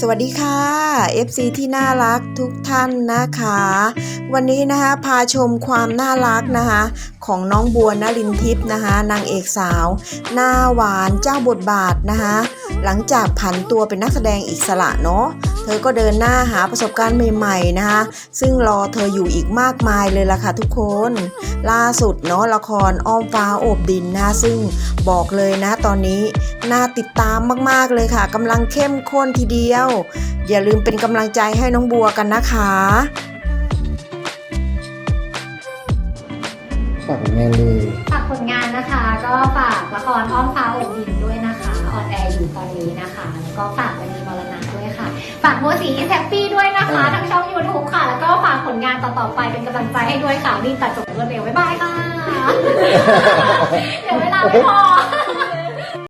สวัสดีค่ะ FC ที่น่ารักทุกท่านนะคะ วันนี้นะคะพาชมความน่ารักนะคะ ของน้องบัวนลินทิพย์นะคะนางเอกสาว หน้าหวานเจ้าบทบาทนะคะ หลังจากผันตัวเป็นนักแสดงอิสระเนาะ เธอก็เดินหน้าหาประสบการณ์ใหม่ๆนะคะซึ่งรอเธออยู่อีกมากมายเลยล่ะค่ะทุกคน ล่าสุดเนาะละครอ้อมฟ้าโอบดินนะซึ่งบอกเลยนะตอนนี้น่าติดตามมากๆเลยค่ะกำลังเข้มข้นทีเดียว อย่าลืมเป็นกำลังใจให้น้องบัวกันนะคะฝากผลงานเลยฝากผลงานนะคะ ก็ฝากละครอ้อมฟ้าอบดินด้วยนะคะ ออนแอร์อยู่ตอนนี้นะคะ แล้วก็ฝากวันนี้ ฝากโมสีแฮปปี้ด้วยนะคะทั้งช่อง YouTube ค่ะ แล้วก็ฝากผลงานต่อ ๆ ไปเป็นกำลังใจให้ด้วยค่ะรีบตัดจบรวดเร็วบ๊ายบายค่ะ เดี๋ยวเวลาไม่พอ